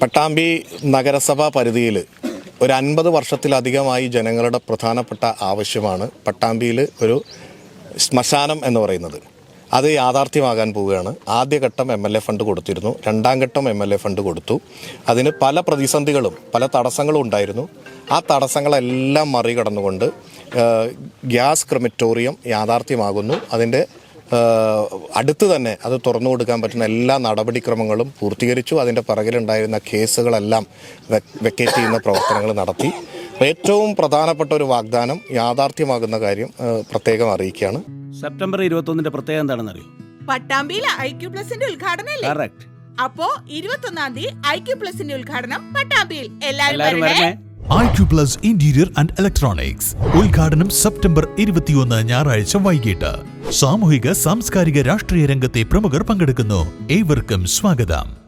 പട്ടാമ്പി നഗരസഭാ പരിധിയിൽ ഒരു അൻപത് വർഷത്തിലധികമായി ജനങ്ങളുടെ പ്രധാനപ്പെട്ട ആവശ്യമാണ് പട്ടാമ്പിയിൽ ഒരു ശ്മശാനം എന്ന് പറയുന്നത്. അത് യാഥാർത്ഥ്യമാകാൻ പോവുകയാണ്. ആദ്യഘട്ടം എം എൽ എ ഫണ്ട് കൊടുത്തിരുന്നു. രണ്ടാം ഘട്ടം എം എൽ എ ഫണ്ട് കൊടുത്തു. അതിന് പല പ്രതിസന്ധികളും പല തടസ്സങ്ങളും ഉണ്ടായിരുന്നു. ആ തടസ്സങ്ങളെല്ലാം മറികടന്നുകൊണ്ട് ഗ്യാസ് ക്രിമിറ്റോറിയം യാഥാർത്ഥ്യമാകുന്നു. അതിന്റെ അടുത്ത് തന്നെ അത് തുറന്നു കൊടുക്കാൻ പറ്റുന്ന എല്ലാ നടപടിക്രമങ്ങളും പൂർത്തീകരിച്ചു. അതിന്റെ പിറകിലുണ്ടായിരുന്ന കേസുകളെല്ലാം വെക്കേറ്റ് ചെയ്യുന്ന പ്രവർത്തനങ്ങൾ നടത്തി. ഏറ്റവും പ്രധാനപ്പെട്ട ഒരു വാഗ്ദാനം യാഥാർത്ഥ്യമാകുന്ന കാര്യം പ്രത്യേകം അറിയിക്കുകയാണ്. സെപ്റ്റംബർ ഇരുപത്തൊന്നിന്റെ പ്രത്യേകം എന്താണെന്ന് അറിയോ പട്ടാമ്പിയിലെ ഐ ക്യു പ്ലസിന്റെ ഉദ്ഘാടനം അപ്പോ ഇരുപത്തൊന്നാം തീയതി ഐ ക്യു പ്ലസിന്റെ ഉദ്ഘാടനം പട്ടാമ്പിയിൽ. വരണേ. I Q plus interior and electronics ഉദ്ഘാടനം സെപ്റ്റംബർ ഇരുപത്തിയൊന്ന് ഞായറാഴ്ച വൈകിട്ട്. സാമൂഹിക സാംസ്കാരിക രാഷ്ട്രീയ രംഗത്തെ പ്രമുഖർ പങ്കെടുക്കുന്നു. ഏവർക്കും സ്വാഗതം.